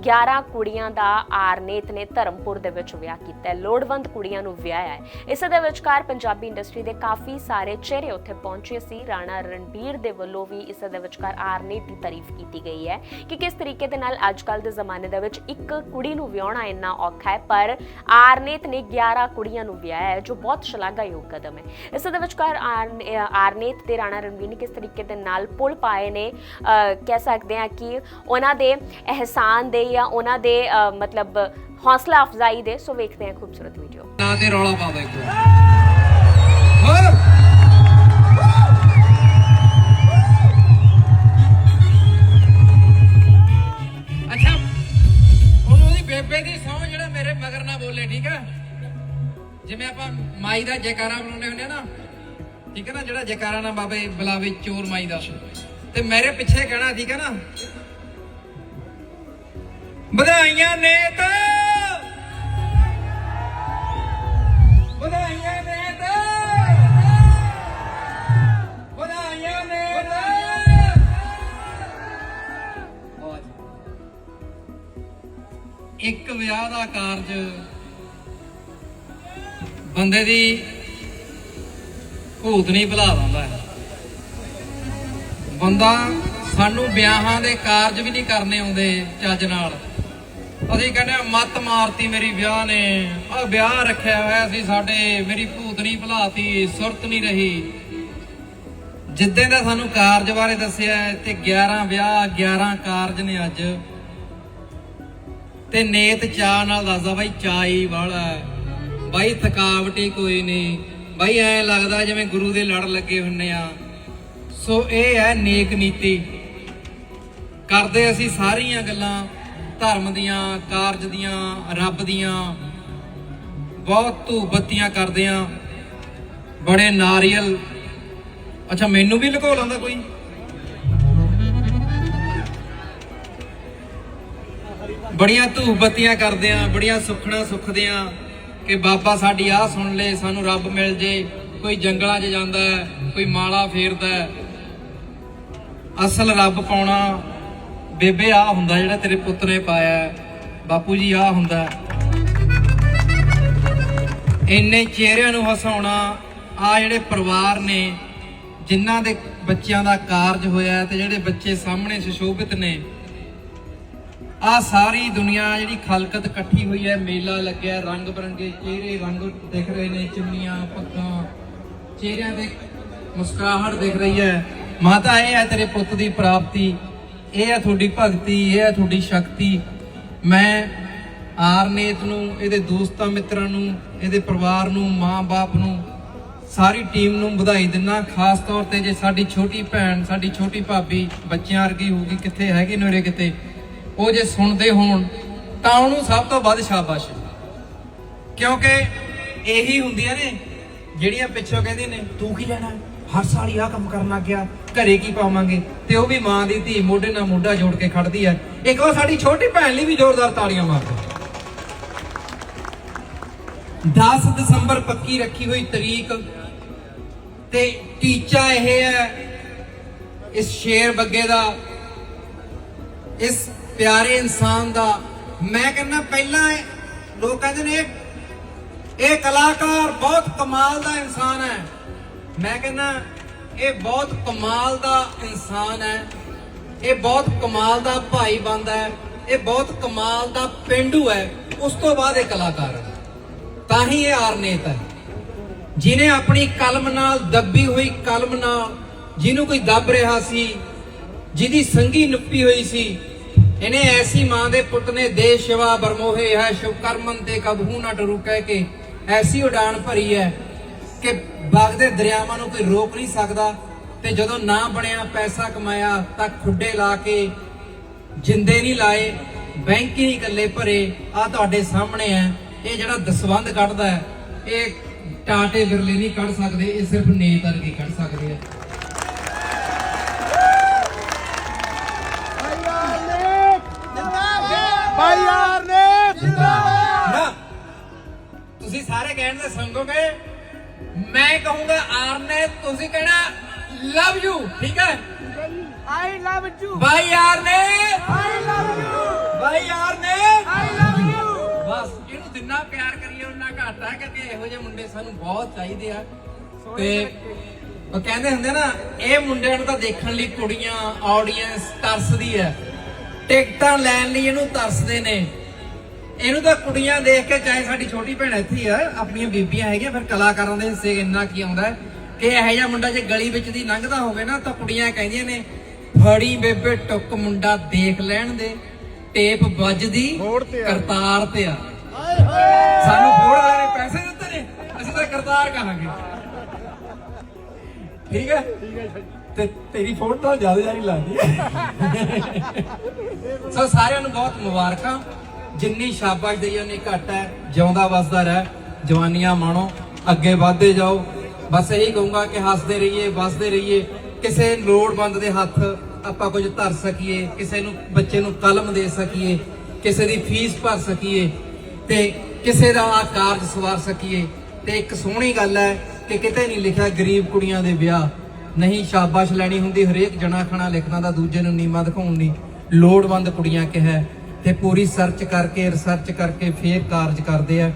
11 ਕੁੜੀਆਂ ਦਾ ਆਰਨੇਤ ਨੇ ਧਰਮਪੁਰ ਦੇ ਵਿੱਚ ਵਿਆਹ ਕੀਤਾ ਹੈ। ਲੋੜਵੰਦ ਕੁੜੀਆਂ ਨੂੰ ਵਿਆਹਿਆ ਹੈ। ਇਸੇ ਦੇ ਵਿਚਕਾਰ ਪੰਜਾਬੀ ਇੰਡਸਟਰੀ ਦੇ ਕਾਫੀ ਸਾਰੇ ਚਿਹਰੇ ਉੱਥੇ ਪਹੁੰਚੇ ਸੀ। ਰਾਣਾ ਰਣਬੀਰ ਦੇ ਵੱਲੋਂ ਵੀ ਇਸ ਦੇ ਵਿਚਕਾਰ ਆਰਨੇਤ ਦੀ ਤਾਰੀਫ ਕੀਤੀ ਗਈ ਹੈ ਕਿ ਕਿਸ ਤਰੀਕੇ ਦੇ ਨਾਲ ਅੱਜ ਕੱਲ ਦੇ ਜ਼ਮਾਨੇ ਦੇ ਵਿੱਚ ਇੱਕ ਕੁੜੀ ਨੂੰ ਵਿਆਹਣਾ ਇੰਨਾ ਔਖਾ ਹੈ, ਪਰ ਆਰਨੇਤ ਨੇ 11 ਕੁੜੀਆਂ ਨੂੰ ਵਿਆਹਿਆ ਹੈ, ਜੋ ਬਹੁਤ ਸ਼ਲਾਘਾਯੋਗ ਕਦਮ ਹੈ। ਇਸੇ ਦੇ ਵਿਚਕਾਰ ਆਰਨ- ਆਰਨੇਤ ਤੇ ਰਾਣਾ ਰਣਬੀਰ ਨੇ ਕਿਸ ਤਰੀਕੇ ਦੇ ਨਾਲ ਪੁਲ ਪਾਏ ਨੇ ਕਹਿ ਸਕਦੇ ਹਾਂ ਕਿ ਉਹਨਾਂ ਦੇ ਅਹਿਸਾਨ ਦੇ ਜਾਂ ਉਹਨਾਂ ਦੇ ਅਹ ਮਤਲਬ, ਹੌਸਲਾ ਅਫਜ਼ਾਈ ਦੇ। ਸੋ ਵੇਖਦੇ ਹਾਂ ਖੂਬਸੂਰਤ ਵੀਡੀਓ ਨਾ ਤੇ ਰੌਲਾ ਪਾਉਂਦਾ ਇੱਕ ਜਿਹੜਾ ਮੇਰੇ ਮਗਰ ਨਾ ਬੋਲੇ, ਠੀਕ ਹੈ ਜਿਵੇਂ ਆਪਾਂ ਮਾਈ ਦਾ ਜੈਕਾਰਾ ਬੁਲਾਉਂਦੇ ਹੁੰਦੇ ਆ ਨਾ, ਠੀਕ ਹੈ ਨਾ, ਜਿਹੜਾ ਜੈਕਾਰਾ ਨਾ ਬਾਬੇ ਬੁਲਾਵੇ ਚੋਰ ਮਾਈ ਦਾ। ਤੇ ਮੇਰੇ ਪਿੱਛੇ ਕਹਿਣਾ, ਠੀਕ ਹੈ ਨਾ ਵਧਾਈਆਂ ਨੇ ਤਾਂ ਵਧਾਈਆਂ ਨੇ ਵਧਾਈਆਂ ਨੇ ਇੱਕ ਵਿਆਹ ਦਾ ਕਾਰਜ ਬੰਦੇ ਦੀ ਭੂਤ ਨਹੀਂ ਭੁਲਾ ਦਿੰਦਾ ਹੈ। ਬੰਦਾ ਸਾਨੂੰ ਵਿਆਹਾਂ ਦੇ ਕਾਰਜ ਵੀ ਨਹੀਂ ਕਰਨੇ ਆਉਂਦੇ ਚੱਜ ਨਾਲ। ਅਸੀਂ ਕਹਿੰਦੇ ਆ, ਮੱਤ ਮਾਰਤੀ ਮੇਰੀ ਵਿਆਹ ਨੇ। ਆ ਵਿਆਹ ਰੱਖਿਆ ਹੋਇਆ ਸੀ ਸਾਡੇ, ਮੇਰੀ ਭੂਤ ਨਹੀਂ ਭੁਲਾਤੀ, ਸੁਰਤ ਨਹੀਂ ਰਹੀ। ਜਿੱਦਾਂ ਦਾ ਸਾਨੂੰ ਕਾਰਜ ਬਾਰੇ ਦੱਸਿਆ ਤੇ 11 ਵਿਆਹ 11 ਕਾਰਜ ਨੇ ਅੱਜ। ਤੇ ਨੇਤ ਚਾਹ ਨਾਲ ਦੱਸਦਾ, ਬਾਈ ਚਾਈ ਵਾਲਾ ਬਾਈ ਥਕਾਵਟ ਹੀ ਕੋਈ ਨਹੀਂ। ਬਾਈ ਐ ਲੱਗਦਾ ਜਿਵੇਂ ਗੁਰੂ ਦੇ ਲੜ ਲੱਗੇ ਹੁੰਨੇ ਆ। ਸੋ ਇਹ ਹੈ ਨੇਕ ਨੀਤੀ। ਕਰਦੇ ਅਸੀਂ ਸਾਰੀਆਂ ਗੱਲਾਂ। ਧਰਮ ਦੀਆਂ, ਕਾਰਜ ਦੀਆਂ, ਰੱਬ ਦੀਆਂ, ਬਹੁਤ ਧੂਪ ਬੱਤੀਆਂ ਕਰਦੇ ਆ। ਬੜੇ ਨਾਰੀਅਲ। ਅੱਛਾ, ਮੈਨੂੰ ਵੀ ਲੁਕੋ ਲਾਂਦਾ ਕੋਈ? ਬੜੀਆਂ ਧੂਪ ਬੱਤੀਆਂ ਕਰਦੇ ਆ, ਬੜੀਆਂ ਸੁਖਣਾ ਸੁਖਦੇ ਆ ਕਿ ਬਾਬਾ ਸਾਡੀ ਆਹ ਸੁਣ ਲੈ, ਸਾਨੂੰ ਰੱਬ ਮਿਲ ਜੇ, ਕੋਈ ਜੰਗਲਾਂ 'ਚ ਜਾਂਦਾ ਕੋਈ ਮਾਲਾ ਫੇਰਦਾ ਅਸਲ ਰੱਬ ਪਾਉਣਾ ਬੇਬੇ ਆ ਹੁੰਦਾ ਜਿਹੜਾ ਤੇਰੇ ਪੁੱਤ ਨੇ ਪਾਇਆ ਬਾਪੂ ਜੀ ਆ ਹੁੰਦਾ ਇੰਨੇ ਚਿਹਰਿਆਂ ਨੂੰ ਹਸਾਉਣਾ ਆ ਜਿਹੜੇ ਪਰਿਵਾਰ ਨੇ, ਜਿਨ੍ਹਾਂ ਦੇ ਬੱਚਿਆਂ ਦਾ ਕਾਰਜ ਹੋਇਆ ਤੇ ਜਿਹੜੇ ਬੱਚੇ ਸਾਹਮਣੇ ਸੁਸ਼ੋਭਿਤ ਨੇ ਆ ਸਾਰੀ ਦੁਨੀਆ ਜਿਹੜੀ ਖਲਕਤ ਇਕੱਠੀ ਹੋਈ ਹੈ, ਮੇਲਾ ਲੱਗਿਆ, ਰੰਗ ਬਰੰਗੇ ਚਿਹਰੇ, ਰੰਗ ਦਿਖ ਰਹੇ ਨੇ ਚੁੰਨੀਆਂ ਪੱਗਾਂ ਚਿਹਰਿਆਂ ਤੇ ਮੁਸਕਰਾਹਟ ਦਿਖ ਰਹੀ ਹੈ। ਮਾਤਾ, ਇਹ ਹੈ ਤੇਰੇ ਪੁੱਤ ਦੀ ਪ੍ਰਾਪਤੀ। ਇਹ ਹੈ ਤੁਹਾਡੀ ਭਗਤੀ, ਇਹ ਹੈ ਤੁਹਾਡੀ ਸ਼ਕਤੀ। ਮੈਂ ਆਰਨੇਤ ਨੂੰ, ਇਹਦੇ ਦੋਸਤਾਂ ਮਿੱਤਰਾਂ ਨੂੰ, ਇਹਦੇ ਪਰਿਵਾਰ ਨੂੰ, ਮਾਂ-ਬਾਪ ਨੂੰ, ਸਾਰੀ ਟੀਮ ਨੂੰ ਵਧਾਈ ਦਿੰਨਾ ਖਾਸ ਤੌਰ ਤੇ ਜੇ ਸਾਡੀ ਛੋਟੀ ਭੈਣ, ਸਾਡੀ ਛੋਟੀ ਭਾਬੀ ਬੱਚਿਆਂ ਵਰਗੀ ਹੋਊਗੀ, ਕਿੱਥੇ ਹੈਗੇ ਨੇੜੇ ਕਿਤੇ, ਉਹ ਜੇ ਸੁਣਦੇ ਹੋਣ, ਤਾਂ ਉਹਨੂੰ ਸਭ ਤੋਂ ਵੱਧ ਸ਼ਾਬਾਸ਼। ਕਿਉਂਕਿ ਇਹੀ ਹੁੰਦੀਆਂ ਨੇ ਜਿਹੜੀਆਂ ਪਿੱਛੋਂ ਕਹਿੰਦੇ ਨੇ, ਤੂੰ ਕੀ ਲੈਣਾ? ਹਰ ਸਾਲ ਹੀ ਆ ਕੰਮ ਕਰਨ ਲੱਗ ਗਿਆ, ਘਰੇ ਕੀ ਪਾਵਾਂਗੇ? ਤੇ ਉਹ ਵੀ ਮਾਂ ਦੀ ਧੀ ਮੋਢੇ ਨਾਲ ਮੋਢਾ ਜੋੜ ਕੇ ਖੜਦੀ ਹੈ ਇੱਕ ਵਾਰ ਸਾਡੀ ਛੋਟੀ ਭੈਣ ਲਈ ਵੀ ਜ਼ੋਰਦਾਰ ਤਾੜੀਆਂ ਮਾਰ ਦਿਓ 10 ਦਸੰਬਰ ਪੱਕੀ ਰੱਖੀ ਹੋਈ ਤਰੀਕ ਤੇ ਟੀਚਾ ਇਹ ਹੈ, ਇਸ ਸ਼ੇਰ ਬੱਗੇ ਦਾ, ਇਸ ਪਿਆਰੇ ਇਨਸਾਨ ਦਾ। ਮੈਂ ਕਹਿੰਦਾ ਪਹਿਲਾਂ ਲੋਕ ਕਹਿੰਦੇ ਨੇ, ਇਹ ਕਲਾਕਾਰ ਬਹੁਤ ਕਮਾਲ ਦਾ ਇਨਸਾਨ ਹੈ। ਮੈਂ ਕਹਿੰਦਾ, ਇਹ ਬਹੁਤ ਕਮਾਲ ਦਾ ਇਨਸਾਨ ਹੈ, ਇਹ ਬਹੁਤ ਕਮਾਲ ਦਾ ਭਾਈ ਬੰਦਾ ਹੈ, ਇਹ ਬਹੁਤ ਕਮਾਲ ਦਾ ਪਿੰਡੂ ਹੈ, ਉਸ ਤੋਂ ਬਾਅਦ ਇਹ ਕਲਾਕਾਰ ਹੈ। ਤਾਂ ਹੀ ਇਹ ਆਰਨੇਤ ਹੈ। ਜਿਨੇ ਆਪਣੀ ਕਲਮ ਨਾਲ ਦੱਬੀ ਹੋਈ ਕਲਮ ਨਾਲ, ਜਿਹਨੂੰ ਕੋਈ ਦੱਬ ਰਿਹਾ ਸੀ, ਜਿਹਦੀ ਸੰਗੀ ਨੁੱਪੀ ਹੋਈ ਸੀ, ਇਹਨੇ ਐਸੀ ਮਾਂ ਦੇ ਪੁੱਤ ਨੇ ਦੇ ਸ਼ਿਵਾ ਬਰਮੋਹੇ ਹੈ ਸ਼ੁਭ ਕਰਮਨ ਤੇ ਕਬਹੂ ਨਾ ਡਰੂ ਕਹਿ ਕੇ, ਐਸੀ ਉਡਾਨ ਭਰੀ ਹੈ। ਕਿ ਵਗਦੇ ਦਰਿਆਵਾਂ ਨੂੰ ਕੋਈ ਰੋਕ ਨਹੀਂ ਸਕਦਾ ਤੇ ਜਦੋਂ ਨਾ ਬਣਿਆ ਪੈਸਾ ਕਮਾਇਆ ਤਾਂ ਖੁੱਡੇ ਲਾ ਕੇ ਜਿੰਦੇ ਨਹੀਂ ਲਾਏ ਬੈਂਕ ਹੀ ਇਕੱਲੇ ਭਰੇ ਆ ਤੁਹਾਡੇ ਸਾਹਮਣੇ ਹੈ। ਇਹ ਜਿਹੜਾ ਦਸਵੰਦ ਕੱਢਦਾ ਹੈ ਇਹ ਟਾਟੇ ਬਿਰਲੇ ਨਹੀਂ ਕੱਢ ਸਕਦੇ ਇਹ ਸਿਰਫ ਨੇਤ ਵਰਗੇ ਕੱਢ ਸਕਦੇ ਆ। ਭਾਈ ਯਾਰ ਨੇ ਨਾ ਤੁਸੀਂ ਸਾਰੇ ਕਹਿਣ ਦੇ ਸੰਗੋਗੇ? ਮੈਂ ਕਹੂੰਗਾ ਆਰ ਨੇ ਤੁਸੀਂ ਕਹਿਣਾ ਲਵ ਯੂ ਠੀਕ ਹੈ? ਆਈ ਲਵ ਯੂ ਬਾਈ ਯਾਰ ਨੇ ਆਈ ਲਵ ਯੂ ਬਾਈ ਯਾਰ ਨੇ ਆਈ ਲਵ ਯੂ ਬਸ ਇਹਨੂੰ ਜਿੰਨਾ ਪਿਆਰ ਕਰੀਏ ਉਹਨਾਂ ਘੱਟ ਆ ਕਿਉਂਕਿ ਇਹੋ ਜਿਹੇ ਮੁੰਡੇ ਸਾਨੂੰ ਬਹੁਤ ਚਾਹੀਦੇ ਆ। ਤੇ ਉਹ ਕਹਿੰਦੇ ਹੁੰਦੇ ਨਾ ਇਹ ਮੁੰਡਿਆਂ ਨੂੰ ਤਾਂ ਦੇਖਣ ਲਈ ਕੁੜੀਆਂ ਆਡੀਅנס ਤਰਸਦੀ ਹੈ। ਟਿਕਟਾਂ ਲੈਣ ਲਈ ਇਹਨੂੰ ਤਰਸਦੇ ਨੇ। ਇਹਨੂੰ ਤਾਂ ਕੁੜੀਆਂ ਦੇਖ ਕੇ ਚਾਹੇ ਸਾਡੀ ਛੋਟੀ ਭੈਣ ਇੱਥੇ ਆ ਆਪਣੀਆਂ ਬੀਬੀਆਂ ਹੈਗੀਆਂ ਫਿਰ ਕਲਾਕਾਰਾਂ ਦੇ ਹਿੱਸੇ ਇੰਨਾ ਕੀ ਆਉਂਦਾ ਕਿ ਇਹੋ ਜਿਹਾ ਮੁੰਡਾ ਜੇ ਗਲੀ ਵਿੱਚ ਦੀ ਲੰਘਦਾ ਹੋਵੇ ਨਾ ਤਾਂ ਕੁੜੀਆਂ ਕਹਿੰਦੀਆਂ ਨੇ ਫੜੀ ਬੇਬੇ ਟੁੱਕ ਮੁੰਡਾ ਦੇਖ ਲੈਣ ਦੇ ਟੇਪ ਵੱਜਦੀ ਕਰਤਾਰ ਤੇ ਆ। ਸਾਨੂੰ ਫੋੜ ਵਾਲੇ ਨੇ ਪੈਸੇ ਦਿੱਤੇ ਨੇ ਅਸੀਂ ਤਾਂ ਕਰਤਾਰ ਕਹਾਂਗੇ। ਠੀਕ ਹੈ? ਤੇ ਤੇਰੀ ਫੋਟੋ ਤਾਂ ਜ਼ਿਆਦਾ ਜਾਰੀ ਲੱਗਦੀ ਹੈ। ਸੋ ਸਾਰਿਆਂ ਨੂੰ ਬਹੁਤ ਮੁਬਾਰਕਾਂ। ਜਿੰਨੀ ਸ਼ਾਬਾਸ਼ ਦਈਏ ਉਨੀ ਘੱਟ ਹੈ। ਜਿਉਂਦਾ ਵਸਦਾ ਰਹਿ। ਜਵਾਨੀਆਂ ਮਾਣੋ, ਅੱਗੇ ਵਧਦੇ ਜਾਓ। ਬਸ ਇਹੀ ਕਹੂੰਗਾ ਕਿ ਹੱਸਦੇ ਰਹੀਏ, ਵਸਦੇ ਰਹੀਏ। ਕਿਸੇ ਲੋੜਵੰਦ ਦੇ ਹੱਥ ਆਪਾਂ ਕੁਝ ਧਰ ਸਕੀਏ, ਕਿਸੇ ਨੂੰ, ਬੱਚੇ ਨੂੰ ਕਲਮ ਦੇ ਸਕੀਏ, ਕਿਸੇ ਦੀ ਫੀਸ ਭਰ ਸਕੀਏ ਤੇ ਕਿਸੇ ਦਾ ਕਾਰਜ ਸਵਾਰ ਸਕੀਏ। ਤੇ ਇੱਕ ਸੋਹਣੀ ਗੱਲ ਹੈ ਕਿ ਕਿਤੇ ਨਹੀਂ ਲਿਖਿਆ ਗਰੀਬ ਕੁੜੀਆਂ ਦੇ ਵਿਆਹ। ਨਹੀਂ ਸ਼ਾਬਾਸ਼ ਲੈਣੀ ਹੁੰਦੀ, ਹਰੇਕ ਜਣਾ ਖਣਾ ਲਿਖਣਾ ਦਾ ਦੂਜੇ ਨੂੰ ਨੀਮਾ ਦਿਖਾਉਣ ਲਈ ਲੋੜਵੰਦ ਕੁੜੀਆਂ ਕਿਹਾ ਤੇ ਪੂਰੀ ਸਰਚ ਕਰਕੇ ਰਿਸਰਚ ਕਰਕੇ ਫੇਰ ਕਾਰਜ ਕਰਦੇ ਆ।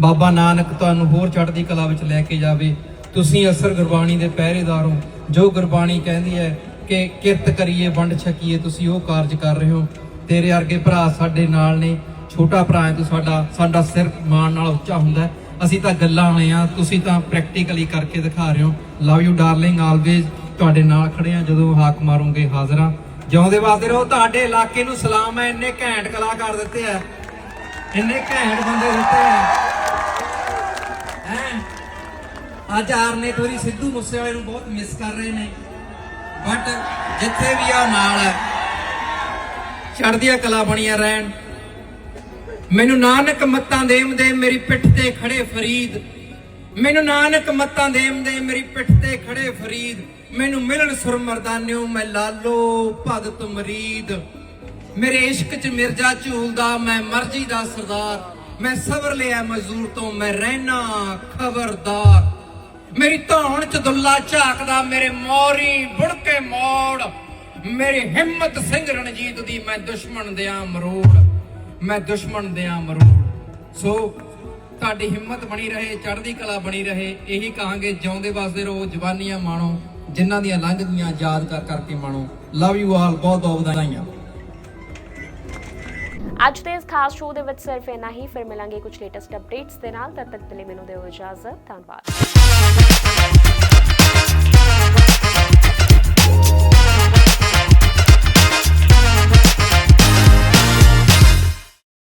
ਬਾਬਾ ਨਾਨਕ ਤੁਹਾਨੂੰ ਹੋਰ ਚੜ੍ਹਦੀ ਕਲਾ ਵਿੱਚ ਲੈ ਕੇ ਜਾਵੇ। ਤੁਸੀਂ ਅਸਰ ਗੁਰਬਾਣੀ ਦੇ ਪਹਿਰੇਦਾਰ ਹੋ। ਜੋ ਗੁਰਬਾਣੀ ਕਹਿੰਦੀ ਹੈ ਕਿ ਕਿਰਤ ਕਰੀਏ, ਵੰਡ ਛਕੀਏ, ਤੁਸੀਂ ਉਹ ਕਾਰਜ ਕਰ ਰਹੇ ਹੋ। ਤੇਰੇ ਵਰਗੇ ਭਰਾ ਸਾਡੇ ਨਾਲ ਨੇ। ਛੋਟਾ ਭਰਾ ਹੈ ਤੂੰ, ਸਾਡਾ ਸਾਡਾ ਸਿਰ ਮਾਣ ਨਾਲ ਉੱਚਾ ਹੁੰਦਾ ਅਸੀਂ ਤਾਂ ਗੱਲਾਂ ਆਏ ਆ ਤੁਸੀਂ ਤਾਂ ਪ੍ਰੈਕਟੀਕਲੀ ਕਰਕੇ ਦਿਖਾ ਰਹੇ ਹੋ। ਲਵ ਯੂ ਡਾਰਲਿੰਗ ਆਲਵੇਜ਼ ਤੁਹਾਡੇ ਨਾਲ ਖੜੇ ਆ ਜਦੋਂ ਹਾਕ ਮਾਰੋਗੇ ਹਾਜ਼ਰਾਂ ਜਿਉਂਦੇ ਵਾਸਤੇ ਰਹੋ, ਤੁਹਾਡੇ ਇਲਾਕੇ ਨੂੰ ਸਲਾਮ ਹੈ, ਇੰਨੇ ਘੈਂਟ ਕਲਾਕਾਰ ਦਿੱਤੇ ਆ। ਇੰਨੇ ਘੈਂਟ ਬੰਦੇ ਦਿੱਤੇ ਆ। ਹੈਂ? ਅੱਜ ਆਰਨੇ ਥੋੜੀ ਸਿੱਧੂ ਮੂਸੇਵਾਲੇ ਨੂੰ ਬਹੁਤ ਮਿਸ ਕਰ ਰਹੇ ਨੇ। ਬਟ ਜਿੱਥੇ ਵੀ ਆ, ਨਾਲ ਹੈ ਚੜ੍ਹਦੀਆਂ ਕਲਾ ਬਣੀਆਂ ਰਹਿਣ। ਮੈਨੂੰ ਨਾਨਕ ਮੱਤਾਂ ਦੇਮ ਦੇ, ਮੇਰੀ ਪਿੱਠ ਤੇ ਖੜੇ ਫਰੀਦ। ਮੈਨੂੰ ਨਾਨਕ ਮੱਤਾਂ ਦੇਮ ਦੇ, ਮੇਰੀ ਪਿੱਠ ਤੇ ਖੜੇ ਫਰੀਦ। ਮੈਨੂੰ ਮਿਲਣ ਸੁਰ ਮਰਦਾਨਿਓ ਮੈਂ ਲਾਲੋ, ਭਗਤ ਮਰੀਦ ਮੇਰੇ ਇਸ਼ਕ ਚ ਮਿਰਜ਼ਾ ਝੂਲਦਾ, ਮੈਂ ਮਰਜ਼ੀ ਦਾ ਸਰਦਾਰ। ਮੈਂ ਸਬਰ ਲਿਆ ਮਜ਼ਦੂਰ ਤੋਂ, ਮੈਂ ਰਹਿਣਾ ਖਬਰਦਾਰ। ਮੇਰੀ ਧੌਣ ਚ ਦੁੱਲਾ ਝਾਕਦਾ, ਮੇਰੇ ਮੋਰੀ ਬੁੜ ਕੇ ਮੋੜ। ਮੇਰੀ ਹਿੰਮਤ ਸਿੰਘ ਰਣਜੀਤ ਦੀ ਮੈਂ ਦੁਸ਼ਮਣ ਦਿਆਂ ਮਰੋੜ ਮੈਂ ਦੁਸ਼ਮਣ ਦਿਆਂ ਮਰੋੜ ਸੋ, ਤੁਹਾਡੀ ਹਿੰਮਤ ਬਣੀ ਰਹੇ, ਚੜ੍ਹਦੀ ਕਲਾ ਬਣੀ ਰਹੇ, ਇਹੀ ਕਹਾਂਗੇ ਜਿਉਂਦੇ ਵਸਦੇ ਰਹੋ, ਜਵਾਨੀਆਂ ਮਾਣੋ। ਜਿਨ੍ਹਾਂ ਦੀਆਂ ਲੰਘਦੀਆਂ ਯਾਦ ਕਰ ਕਰਕੇ ਮਾਣੋ। ਲਵ ਯੂ ਆਲ ਬਹੁਤ ਬਹੁਤ ਵਧਾਈਆਂ। ਅੱਜ ਦੇ ਇਸ ਖਾਸ ਸ਼ੋਅ ਦੇ ਵਿੱਚ ਸਿਰਫ ਇੰਨਾ ਹੀ। ਫਿਰ ਮਿਲਾਂਗੇ ਕੁਝ ਲੇਟੈਸਟ ਅਪਡੇਟਸ ਦੇ ਨਾਲ। ਤਦ ਤੱਕ ਲਈ ਮੈਨੂੰ ਦਿਓ ਇਜਾਜ਼ਤ। ਧੰਨਵਾਦ।